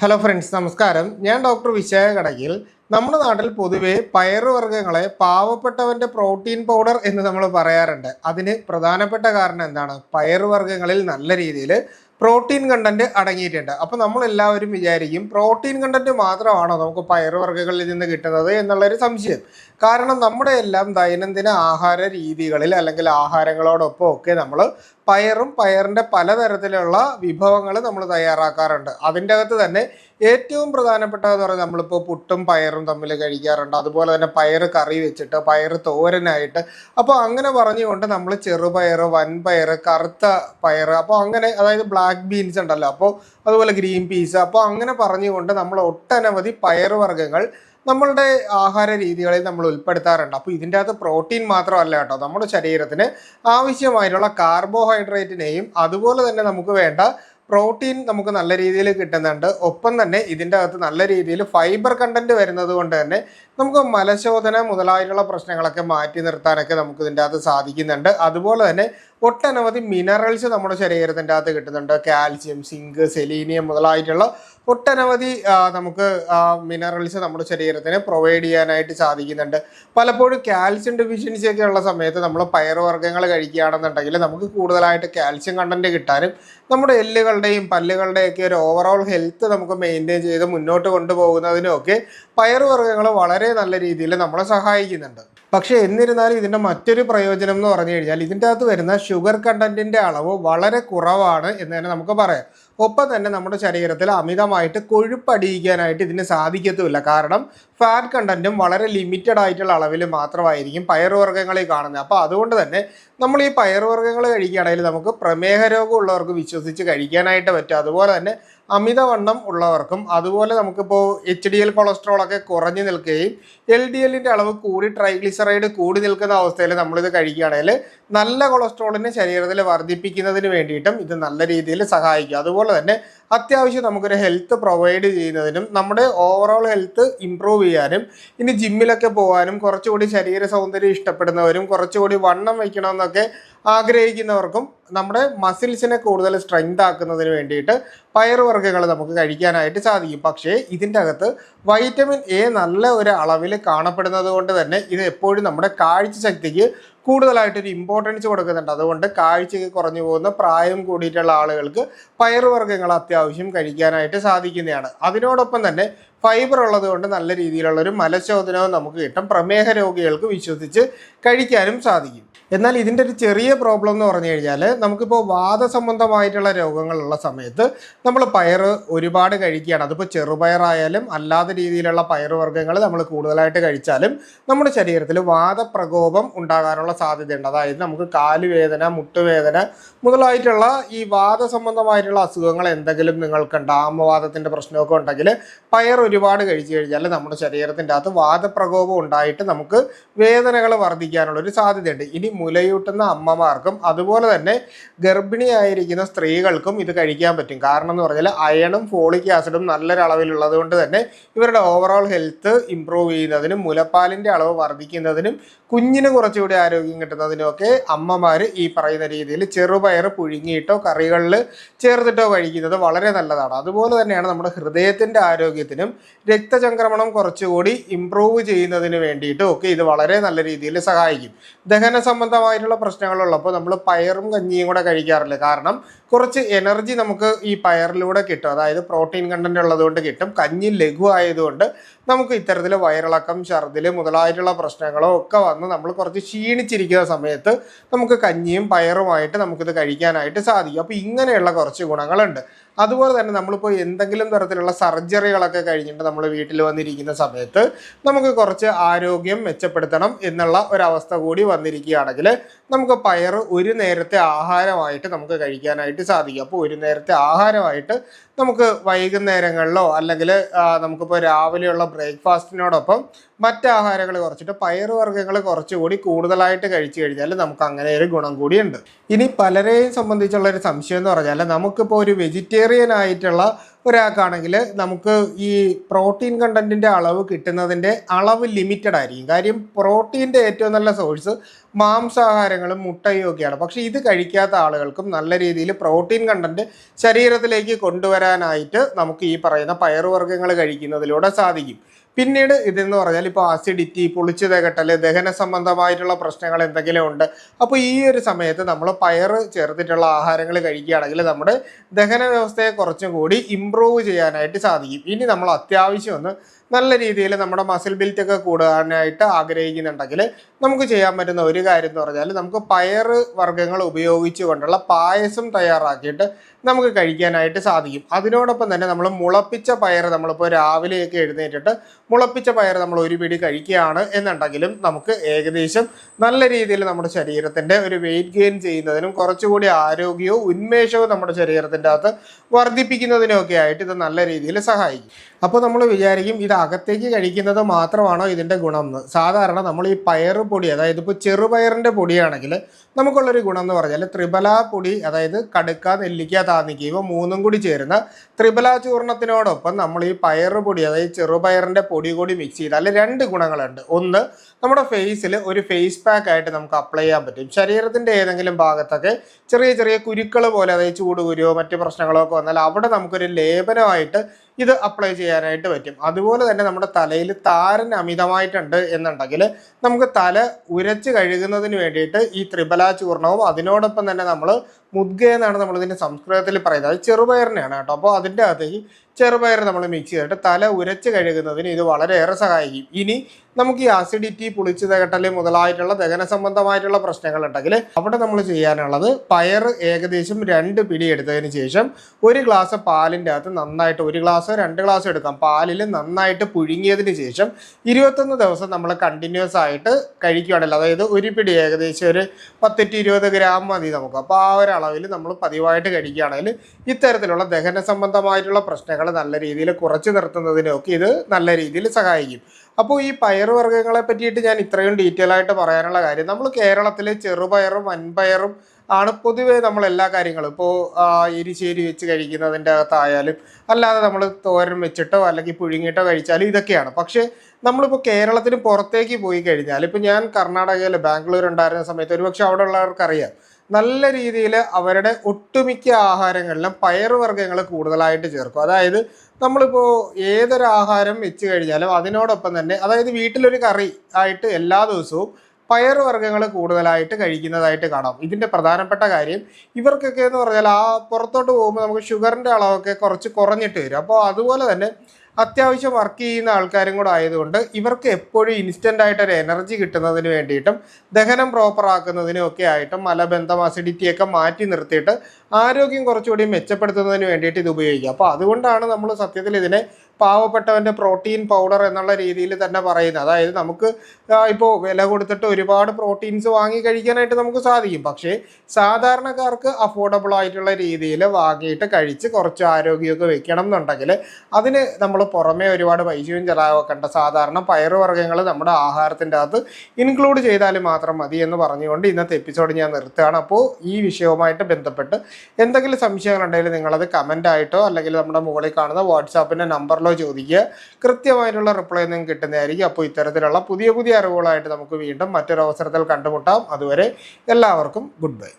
Hello friends നമസ്കാരം. ഞാൻ doctor Vishakha കടകിൽ നമ്മുടെ നാട്ടിൽ പൊതുവെ പയറുവർഗങ്ങളെ പാവപ്പെട്ടവന്റെ പ്രോട്ടീൻ പൗഡർ എന്ന് നമ്മൾ പറയാറുണ്ട്. അതിന് പ്രധാനപ്പെട്ട കാരണം എന്താണ്? പയറുവർഗങ്ങളിൽ നല്ല രീതിയിൽ പ്രോട്ടീൻ കണ്ടന്റ് അടങ്ങിയിട്ടുണ്ട്. അപ്പോൾ നമ്മൾ എല്ലാവരും വിചാരിക്കും പ്രോട്ടീൻ കണ്ടന്റ് മാത്രമാണോ നമുക്ക് പയറുവർഗങ്ങളിൽ നിന്ന് കിട്ടുന്നത് എന്നുള്ളൊരു സംശയം. കാരണം നമ്മുടെ എല്ലാം ദൈനംദിന ആഹാര രീതികളിൽ അല്ലെങ്കിൽ ആഹാരങ്ങളോടൊപ്പം ഒക്കെ നമ്മൾ പയറും പയറിന്റെ പലതരത്തിലുള്ള വിഭവങ്ങൾ നമ്മൾ തയ്യാറാക്കാറുണ്ട്. അതിന്റെ അകത്ത് തന്നെ ഏറ്റവും പ്രധാനപ്പെട്ടതെന്ന് പറഞ്ഞാൽ നമ്മളിപ്പോൾ പുട്ടും പയറും തമ്മിൽ കഴിക്കാറുണ്ട്. അതുപോലെ തന്നെ പയർ കറി വെച്ചിട്ട് പയർ തോരനായിട്ട്. അപ്പോൾ അങ്ങനെ പറഞ്ഞുകൊണ്ട് നമ്മൾ ചെറുപയർ വൻപയർ കറുത്ത പയർ അപ്പോൾ അങ്ങനെ അതായത് ബ്ലാക്ക് ബീൻസ് ഉണ്ടല്ലോ അപ്പോൾ അതുപോലെ ഗ്രീൻ പീസ് അപ്പോൾ അങ്ങനെ പറഞ്ഞുകൊണ്ട് നമ്മൾ ഒട്ടനവധി പയർ വർഗങ്ങൾ നമ്മളുടെ ആഹാര രീതികളിൽ നമ്മൾ ഉൾപ്പെടുത്താറുണ്ട്. അപ്പോൾ ഇതിന്റെ അകത്ത് പ്രോട്ടീൻ മാത്രമല്ല കേട്ടോ. നമ്മുടെ ശരീരത്തിന് ആവശ്യമായിട്ടുള്ള കാർബോഹൈഡ്രേറ്റിനെയും അതുപോലെ തന്നെ നമുക്ക് വേണ്ട പ്രോട്ടീൻ നമുക്ക് നല്ല രീതിയിൽ കിട്ടുന്നുണ്ട്. ഒപ്പം തന്നെ ഇതിന്റെ അകത്ത് നല്ല രീതിയിൽ ഫൈബർ കണ്ടന്റ് വരുന്നത് കൊണ്ട് തന്നെ നമുക്ക് മലശോധന മുതലായിട്ടുള്ള പ്രശ്നങ്ങളൊക്കെ മാറ്റി നിർത്താനൊക്കെ നമുക്ക് ഇതിന്റെ അകത്ത് സാധിക്കുന്നുണ്ട്. അതുപോലെ തന്നെ ഒട്ടനവധി മിനറൽസ് നമ്മുടെ ശരീരത്തിന്റെ അകത്ത് കിട്ടുന്നുണ്ട്. കാൽസ്യം സിങ്ക് സെലീനിയം മുതലായിട്ടുള്ള ഒട്ടനവധി നമുക്ക് മിനറൽസ് നമ്മുടെ ശരീരത്തിന് പ്രൊവൈഡ് ചെയ്യാനായിട്ട് സാധിക്കുന്നുണ്ട്. പലപ്പോഴും കാൽസ്യം ഡെഫിഷ്യൻസി ഒക്കെ ഉള്ള സമയത്ത് നമ്മൾ പയറുവർഗങ്ങൾ കഴിക്കുകയാണെന്നുണ്ടെങ്കിൽ നമുക്ക് കൂടുതലായിട്ട് കാൽസ്യം കണ്ടന്റ് കിട്ടാനും നമ്മുടെ എല്ലുകളുടെയും പല്ലുകളുടെയൊക്കെ ഒരു ഓവറോൾ ഹെൽത്ത് നമുക്ക് മെയിന്റെയിൻ ചെയ്ത് മുന്നോട്ട് കൊണ്ടുപോകുന്നതിനും ഒക്കെ പയറുവർഗങ്ങൾ വളരെ നല്ല രീതിയിൽ നമ്മളെ സഹായിക്കുന്നുണ്ട്. പക്ഷേ എന്നിരുന്നാലും ഇതിന്റെ മറ്റൊരു പ്രയോജനം എന്ന് പറഞ്ഞു കഴിഞ്ഞാൽ ഇതിന്റെ അകത്ത് വരുന്ന ഷുഗർ കണ്ടന്റിന്റെ അളവ് വളരെ കുറവാണ് എന്ന് തന്നെ നമുക്ക് പറയാം. ഒപ്പം തന്നെ നമ്മുടെ ശരീരത്തിൽ അമിതമായിട്ട് കൊഴുപ്പടിയിക്കാനായിട്ട് ഇതിന് സാധിക്കത്തുമില്ല. കാരണം ഫാറ്റ് കണ്ടന്റും വളരെ ലിമിറ്റഡ് ആയിട്ടുള്ള അളവിൽ മാത്രമായിരിക്കും പയറുവർഗങ്ങളിൽ കാണുന്നത്. അപ്പോൾ അതുകൊണ്ട് തന്നെ നമ്മൾ ഈ പയറുവർഗങ്ങൾ കഴിക്കുകയാണെങ്കിൽ നമുക്ക് പ്രമേഹ രോഗമുള്ളവർക്ക് വിശ്വസിച്ച് കഴിക്കാനായിട്ട് പറ്റും. അതുപോലെ തന്നെ അമിതവണ്ണം ഉള്ളവർക്കും അതുപോലെ നമുക്കിപ്പോൾ എച്ച് ഡി എൽ കൊളസ്ട്രോൾ ഒക്കെ കുറഞ്ഞു നിൽക്കുകയും എൽ ഡി എല്ലിന്റെ അളവ് കൂടി ട്രൈഗ്ലിസറൈഡ് കൂടി നിൽക്കുന്ന അവസ്ഥയിൽ നമ്മളിത് കഴിക്കുകയാണെങ്കിൽ നല്ല കൊളസ്ട്രോളിനെ ശരീരത്തിൽ വർദ്ധിപ്പിക്കുന്നതിന് വേണ്ടിയിട്ടും ഇത് നല്ല രീതിയിൽ സഹായിക്കും. അതുപോലെ തന്നെ അത്യാവശ്യം നമുക്കൊരു ഹെൽത്ത് പ്രൊവൈഡ് ചെയ്യുന്നതിനും നമ്മുടെ ഓവറോൾ ഹെൽത്ത് ഇമ്പ്രൂവ് ചെയ്യാനും ഇനി ജിമ്മിലൊക്കെ പോകാനും കുറച്ചുകൂടി ശരീര സൗന്ദര്യം ഇഷ്ടപ്പെടുന്നവരും കുറച്ചുകൂടി വണ്ണം വയ്ക്കണമെന്നൊക്കെ ആഗ്രഹിക്കുന്നവർക്കും നമ്മുടെ മസിൽസിനെ കൂടുതൽ സ്ട്രെങ്ത് ആക്കുന്നതിന് വേണ്ടിയിട്ട് പയറുവർഗങ്ങൾ നമുക്ക് കഴിക്കാനായിട്ട് സാധിക്കും. പക്ഷേ ഇതിന്റെ അകത്ത് വൈറ്റമിൻ എ നല്ല ഒരു അളവിൽ കാണപ്പെടുന്നത് കൊണ്ട് തന്നെ ഇത് എപ്പോഴും നമ്മുടെ കാഴ്ച ശക്തിക്ക് കൂടുതലായിട്ടൊരു ഇമ്പോർട്ടൻസ് കൊടുക്കുന്നുണ്ട്. അതുകൊണ്ട് കാഴ്ചയ്ക്ക് കുറഞ്ഞു പോകുന്ന പ്രായം കൂടിയിട്ടുള്ള ആളുകൾക്ക് പയറുവർഗങ്ങൾ അത്യാവശ്യം കഴിക്കാനായിട്ട് സാധിക്കുന്നതാണ്. അതിനോടൊപ്പം തന്നെ ഫൈബർ ഉള്ളത് കൊണ്ട് നല്ല രീതിയിലുള്ളൊരു മലശോധനവും നമുക്ക് കിട്ടും. പ്രമേഹ രോഗികൾക്ക് വിശ്വസിച്ച് കഴിക്കാനും സാധിക്കും. എന്നാൽ ഇതിന്റെ ഒരു ചെറിയ പ്രോബ്ലം എന്ന് പറഞ്ഞു കഴിഞ്ഞാൽ നമുക്കിപ്പോൾ വാദസംബന്ധമായിട്ടുള്ള രോഗങ്ങളുള്ള സമയത്ത് നമ്മൾ പയർ ഒരുപാട് കഴിക്കുകയാണ്. അതിപ്പോൾ ചെറുപയറായാലും അല്ലാത്ത രീതിയിലുള്ള പയറുവർഗങ്ങൾ നമ്മൾ കൂടുതലായിട്ട് കഴിച്ചാലും നമ്മുടെ ശരീരത്തിൽ വാദപ്രകോപം ഉണ്ടാകാനുള്ള സാധ്യതയുണ്ട്. അതായത് നമുക്ക് കാലുവേദന മുട്ടുവേദന മുതലായിട്ടുള്ള ഈ വാദസംബന്ധമായിട്ടുള്ള അസുഖങ്ങൾ എന്തെങ്കിലും നിങ്ങൾക്കുണ്ട് ആമവാദത്തിന്റെ പ്രശ്നമൊക്കെ ഉണ്ടെങ്കിൽ പയർ ഒരുപാട് കഴിച്ചു കഴിഞ്ഞാൽ നമ്മുടെ ശരീരത്തിന്റെ അകത്ത് വാദപ്രകോപം ഉണ്ടായിട്ട് നമുക്ക് വേദനകൾ വർദ്ധിക്കാനുള്ള ഒരു സാധ്യതയുണ്ട്. ഇനി മുലയൂട്ടുന്ന അമ്മമാർക്കും അതുപോലെ തന്നെ ഗർഭിണിയായിരിക്കുന്ന സ്ത്രീകൾക്കും ഇത് കഴിക്കാൻ പറ്റും. കാരണം എന്ന് പറഞ്ഞാൽ അയണും ഫോളിക് ആസിഡും നല്ലൊരളവിലുള്ളത് കൊണ്ട് തന്നെ ഇവരുടെ ഓവറോൾ ഹെൽത്ത് ഇമ്പ്രൂവ് ചെയ്യുന്നതിനും മുലപ്പാലിന്റെ അളവ് വർദ്ധിക്കുന്നതിനും കുഞ്ഞിന് കുറച്ചുകൂടി ആരോഗ്യം കിട്ടുന്നതിനും ഒക്കെ അമ്മമാർ ഈ പറയുന്ന രീതിയിൽ ചെറുപയർ പുഴുങ്ങിയിട്ടോ കറികളിൽ ചേർത്തിട്ടോ കഴിക്കുന്നത് വളരെ നല്ലതാണ്. അതുപോലെ തന്നെയാണ് നമ്മുടെ ഹൃദയത്തിന്റെ ആരോഗ്യത്തിനും രക്തചംക്രമണം കുറച്ചുകൂടി ഇമ്പ്രൂവ് ചെയ്യുന്നതിന് വേണ്ടിയിട്ടും ഒക്കെ ഇത് വളരെ നല്ല രീതിയിൽ സഹായിക്കും. ദഹന സംബന്ധമായിട്ടുള്ള പ്രശ്നങ്ങളുള്ളപ്പോൾ നമ്മൾ പയറും കഞ്ഞിയും കൂടെ കഴിക്കാറില്ല? കാരണം കുറച്ച് എനർജി നമുക്ക് ഈ പയറിലൂടെ കിട്ടും. അതായത് പ്രോട്ടീൻ കണ്ടന്റ് ഉള്ളതുകൊണ്ട് കിട്ടും. കഞ്ഞി ലഘു ആയതുകൊണ്ട് നമുക്ക് ഇത്തരത്തിൽ വയറിളക്കം ഛർദിൽ മുതലായിട്ടുള്ള പ്രശ്നങ്ങളോ ഒക്കെ വന്ന് നമ്മൾ കുറച്ച് ക്ഷീണിച്ചിരിക്കുന്ന സമയത്ത് നമുക്ക് കഞ്ഞിയും പയറുമായിട്ട് നമുക്കിത് കഴിക്കാനായിട്ട് സാധിക്കും. അപ്പോൾ ഇങ്ങനെയുള്ള കുറച്ച് ഗുണങ്ങളുണ്ട്. അതുപോലെ തന്നെ നമ്മളിപ്പോൾ എന്തെങ്കിലും തരത്തിലുള്ള സർജറികളൊക്കെ കഴിഞ്ഞിട്ട് നമ്മൾ വീട്ടിൽ വന്നിരിക്കുന്ന സമയത്ത് നമുക്ക് കുറച്ച് ആരോഗ്യം മെച്ചപ്പെടുത്തണം എന്നുള്ള ഒരവസ്ഥ കൂടി വന്നിരിക്കുകയാണെങ്കിൽ നമുക്ക് പയർ ഒരു നേരത്തെ ആഹാരമായിട്ട് നമുക്ക് കഴിക്കാനായിട്ട് സാധിക്കും. അപ്പോൾ ഒരു നേരത്തെ ആഹാരമായിട്ട് നമുക്ക് വൈകുന്നേരങ്ങളിലോ അല്ലെങ്കിൽ നമുക്കിപ്പോൾ രാവിലെയുള്ള ബ്രേക്ക്ഫാസ്റ്റിനോടൊപ്പം മറ്റ് ആഹാരങ്ങൾ കുറച്ചിട്ട് പയർ പയറുവർഗങ്ങൾ കുറച്ചുകൂടി കൂടുതലായിട്ട് കഴിച്ചു കഴിഞ്ഞാൽ നമുക്ക് അങ്ങനെ ഒരു ഗുണം കൂടിയുണ്ട്. ഇനി പലരെയും സംബന്ധിച്ചുള്ള ഒരു സംശയം എന്ന് പറഞ്ഞാൽ നമുക്കിപ്പോൾ ഒരു വെജിറ്റേറിയൻ ആയിട്ടുള്ള ഒരാൾക്കാണെങ്കിൽ നമുക്ക് ഈ പ്രോട്ടീൻ കണ്ടന്റിന്റെ അളവ് കിട്ടുന്നതിന്റെ അളവ് ലിമിറ്റഡ് ആയിരിക്കും. കാര്യം പ്രോട്ടീന്റെ ഏറ്റവും നല്ല സോഴ്സ് മാംസാഹാരങ്ങളും മുട്ടയും ഒക്കെയാണ്. പക്ഷെ ഇത് കഴിക്കാത്ത ആളുകൾക്കും നല്ല രീതിയിൽ പ്രോട്ടീൻ കണ്ടന്റ് ശരീരത്തിലേക്ക് കൊണ്ടുവരാനായിട്ട് നമുക്ക് ഈ പറയുന്ന പയറുവർഗങ്ങൾ കഴിക്കുന്നതിലൂടെ സാധിക്കും. പിന്നീട് ഇതെന്ന് പറഞ്ഞാൽ ഇപ്പോൾ ആസിഡിറ്റി പുളിച്ചു തകട്ടൽ ദഹന സംബന്ധമായിട്ടുള്ള പ്രശ്നങ്ങൾ എന്തെങ്കിലും ഉണ്ട്. അപ്പോൾ ഈ ഒരു സമയത്ത് നമ്മൾ പയർ ചേർത്തിട്ടുള്ള ആഹാരങ്ങൾ കഴിക്കുകയാണെങ്കിൽ നമ്മുടെ ദഹന വ്യവസ്ഥയെ കുറച്ചും കൂടി ഇമ്പ്രൂവ് ചെയ്യാനായിട്ട് സാധിക്കും. ഇനി നമ്മൾ അത്യാവശ്യം ഒന്ന് നല്ല രീതിയിൽ നമ്മുടെ മസിൽ ബിൽറ്റ് ഒക്കെ കൂടാനായിട്ട് ആഗ്രഹിക്കുന്നുണ്ടെങ്കിൽ നമുക്ക് ചെയ്യാൻ പറ്റുന്ന ഒരു കാര്യം എന്ന് പറഞ്ഞാൽ നമുക്ക് പയർ വർഗങ്ങൾ ഉപയോഗിച്ചുകൊണ്ടുള്ള പായസം തയ്യാറാക്കിയിട്ട് നമുക്ക് കഴിക്കാനായിട്ട് സാധിക്കും. അതിനോടൊപ്പം തന്നെ നമ്മൾ മുളപ്പിച്ച പയർ നമ്മളിപ്പോൾ രാവിലെയൊക്കെ എഴുന്നേറ്റിട്ട് മുളപ്പിച്ച പയർ നമ്മൾ ഒരു പിടി കഴിക്കുകയാണ് എന്നുണ്ടെങ്കിലും നമുക്ക് ഏകദേശം നല്ല രീതിയിൽ നമ്മുടെ ശരീരത്തിന്റെ ഒരു വെയിറ്റ് ഗെയിൻ ചെയ്യുന്നതിനും കുറച്ചുകൂടി ആരോഗ്യവും ഉന്മേഷവും നമ്മുടെ ശരീരത്തിന്റെ അകത്ത് വർദ്ധിപ്പിക്കുന്നതിനും ഒക്കെ ആയിട്ട് ഇത് നല്ല രീതിയിൽ സഹായിക്കും. അപ്പോൾ നമ്മൾ വിചാരിക്കും ഇത് അകത്തേക്ക് കഴിക്കുന്നത് മാത്രമാണോ ഇതിന്റെ ഗുണം എന്ന്. സാധാരണ നമ്മൾ ഈ പയർ പൊടി അതായത് ഇപ്പോൾ ചെറുപയറിന്റെ പൊടിയാണെങ്കിൽ നമുക്കുള്ളൊരു ഗുണം എന്ന് പറഞ്ഞാൽ ത്രിബല പൊടി അതായത് കടുക്ക നെല്ലിക്ക താന്നിക്ക ഇവ മൂന്നും കൂടി ചേരുന്ന ത്രിബല ചൂർണത്തിനോടൊപ്പം നമ്മൾ ഈ പയർ പൊടി അതായത് ചെറുപയറിന്റെ പൊടി കൂടി മിക്സ് ചെയ്താൽ രണ്ട് ഗുണങ്ങളുണ്ട്. ഒന്ന് നമ്മുടെ ഫേസിൽ ഒരു ഫേസ് പാക്ക് ആയിട്ട് നമുക്ക് അപ്ലൈ ചെയ്യാൻ പറ്റും. ശരീരത്തിന്റെ ഏതെങ്കിലും ഭാഗത്തൊക്കെ ചെറിയ ചെറിയ കുരുക്കൾ പോലെ അതായത് ചൂടുകുരുവോ മറ്റു പ്രശ്നങ്ങളോ ഒക്കെ വന്നാൽ അവിടെ നമുക്കൊരു ലേപനമായിട്ട് ഇത് അപ്ലൈ ചെയ്യാനായിട്ട് പറ്റും. അതുപോലെ തന്നെ നമ്മുടെ തലയിൽ താരൻ അമിതമായിട്ടുണ്ട് എന്നുണ്ടെങ്കിൽ നമുക്ക് തല ഉരച്ച് കഴുകുന്നതിന് വേണ്ടിയിട്ട് ഈ ത്രിബല ചൂർണവും അതിനോടൊപ്പം തന്നെ നമ്മൾ മുദ്ഗ എന്നാണ് നമ്മൾ ഇതിന്റെ സംസ്കൃതത്തിൽ പറയുന്നത്. അത് ചെറുപയറിനെയാണ് കേട്ടോ. അപ്പോൾ അതിന്റെ അകത്തേക്ക് ചെറുപയർ നമ്മൾ മിക്സ് ചെയ്തിട്ട് തല ഉരച്ച് കഴുകുന്നതിന് ഇത് വളരെയേറെ സഹായിക്കും. ഇനി നമുക്ക് ഈ ആസിഡിറ്റി പുളിച്ചു തകട്ടൽ മുതലായിട്ടുള്ള ദഹന സംബന്ധമായിട്ടുള്ള പ്രശ്നങ്ങൾ ഉണ്ടെങ്കിൽ അവിടെ നമ്മൾ ചെയ്യാനുള്ളത് പയർ ഏകദേശം രണ്ട് പിടി എടുത്തതിന് ശേഷം ഒരു ഗ്ലാസ് പാലിന്റെ അകത്ത് നന്നായിട്ട് ഒരു ഗ്ലാസ് രണ്ട് ഗ്ലാസ് എടുക്കാം. പാലിൽ നന്നായിട്ട് പുഴുങ്ങിയതിന് ശേഷം ഇരുപത്തൊന്ന് ദിവസം നമ്മൾ കണ്ടിന്യൂസ് ആയിട്ട് കഴിക്കുകയാണല്ലോ അതായത് ഒരു പിടി ഏകദേശം ഒരു പത്തെട്ട് ഇരുപത് ഗ്രാം മതി നമുക്ക്. അപ്പോൾ ആ ഒരു അളവിൽ നമ്മൾ പതിവായിട്ട് കഴിക്കുകയാണെങ്കിൽ ഇത്തരത്തിലുള്ള ദഹന സംബന്ധമായിട്ടുള്ള പ്രശ്നങ്ങൾ നല്ല രീതിയിൽ കുറച്ച് നിർത്തുന്നതിനൊക്കെ ഇത് നല്ല രീതിയിൽ സഹായിക്കും. അപ്പോൾ ഈ പയറുവർഗങ്ങളെ പറ്റിയിട്ട് ഞാൻ ഇത്രയും ഡീറ്റെയിൽ ആയിട്ട് പറയാനുള്ള കാര്യം നമ്മൾ കേരളത്തിലെ ചെറുപയറും വൻപയറും ആണ് പൊതുവേ നമ്മൾ എല്ലാ കാര്യങ്ങളും. ഇപ്പോൾ എരിശ്ശേരി വെച്ച് കഴിക്കുന്നതിന്റെ അകത്തായാലും അല്ലാതെ നമ്മൾ തോരൻ വെച്ചിട്ടോ അല്ലെങ്കിൽ പുഴുങ്ങിയിട്ടോ കഴിച്ചാലും ഇതൊക്കെയാണ്. പക്ഷേ നമ്മളിപ്പോൾ കേരളത്തിന് പുറത്തേക്ക് പോയി കഴിഞ്ഞാൽ ഇപ്പോൾ ഞാൻ കർണാടകയിൽ ബാംഗ്ലൂർ ഉണ്ടായിരുന്ന സമയത്ത് ഒരുപക്ഷെ അവിടെ ഉള്ളവർക്കറിയാം നല്ല രീതിയിൽ അവരുടെ ഒട്ടുമിക്ക ആഹാരങ്ങളിലും പയറുവർഗങ്ങൾ കൂടുതലായിട്ട് ചേർക്കും. അതായത് നമ്മളിപ്പോൾ ഏതൊരു ആഹാരം വെച്ച് കഴിഞ്ഞാലും അതിനോടൊപ്പം തന്നെ അതായത് വീട്ടിലൊരു കറി ആയിട്ട് എല്ലാ ദിവസവും പയറുവർഗങ്ങൾ കൂടുതലായിട്ട് കഴിക്കുന്നതായിട്ട് കാണാം. ഇതിന്റെ പ്രധാനപ്പെട്ട കാര്യം ഇവർക്കൊക്കെ എന്ന് പറഞ്ഞാൽ ആ പുറത്തോട്ട് പോകുമ്പോൾ നമുക്ക് ഷുഗറിന്റെ അളവൊക്കെ കുറച്ച് കുറഞ്ഞിട്ട് വരും. അപ്പോൾ അതുപോലെ തന്നെ അത്യാവശ്യം വർക്ക് ചെയ്യുന്ന ആൾക്കാരും കൂടെ ആയതുകൊണ്ട് ഇവർക്ക് എപ്പോഴും ഇൻസ്റ്റന്റ് ആയിട്ട് ഒരു എനർജി കിട്ടുന്നതിന് വേണ്ടിയിട്ടും ദഹനം പ്രോപ്പർ ആക്കുന്നതിനും ഒക്കെ ആയിട്ടും മലബന്ധം അസിഡിറ്റിയൊക്കെ മാറ്റി നിർത്തിയിട്ട് ആരോഗ്യം കുറച്ചുകൂടി മെച്ചപ്പെടുത്തുന്നതിന് വേണ്ടിയിട്ട് ഇത് ഉപയോഗിക്കുക അപ്പോൾ അതുകൊണ്ടാണ് നമ്മൾ സത്യത്തിൽ ഇതിനെ പാവപ്പെട്ടവന്റെ പ്രോട്ടീൻ പൗഡർ എന്നുള്ള രീതിയിൽ തന്നെ പറയുന്നത്. അതായത് നമുക്ക് ഇപ്പോൾ വില കൊടുത്തിട്ട് ഒരുപാട് പ്രോട്ടീൻസ് വാങ്ങി കഴിക്കാനായിട്ട് നമുക്ക് സാധിക്കും. പക്ഷേ സാധാരണക്കാർക്ക് അഫോർഡബിൾ ആയിട്ടുള്ള രീതിയിൽ വാങ്ങിയിട്ട് കഴിച്ച് കുറച്ച് ആരോഗ്യമൊക്കെ വെക്കണം എന്നുണ്ടെങ്കിൽ അതിന് നമ്മൾ പുറമേ ഒരുപാട് പൈസയും ചിലവാക്കേണ്ട സാധാരണ പയറുവർഗങ്ങൾ നമ്മുടെ ആഹാരത്തിന്റെ അകത്ത് ഇൻക്ലൂഡ് ചെയ്താൽ മാത്രം മതി എന്ന് പറഞ്ഞുകൊണ്ട് ഇന്നത്തെ എപ്പിസോഡ് ഞാൻ നിർത്തുകയാണ്. അപ്പോൾ ഈ വിഷയവുമായിട്ട് ബന്ധപ്പെട്ട് എന്തെങ്കിലും സംശയങ്ങളുണ്ടെങ്കിൽ നിങ്ങളത് കമന്റ് ആയിട്ടോ അല്ലെങ്കിൽ നമ്മുടെ മുകളിൽ കാണുന്ന വാട്സാപ്പിന്റെ നമ്പറിലോ ചോദിക്കുക. കൃത്യമായിട്ടുള്ള റിപ്ലൈ നിങ്ങൾക്ക് കിട്ടുന്നതായിരിക്കും. അപ്പോൾ ഇത്തരത്തിലുള്ള പുതിയ പുതിയ അറിവുകളായിട്ട് നമുക്ക് വീണ്ടും മറ്റൊരു അവസരത്തിൽ കണ്ടുമുട്ടാം. അതുവരെ എല്ലാവർക്കും ഗുഡ് ബൈ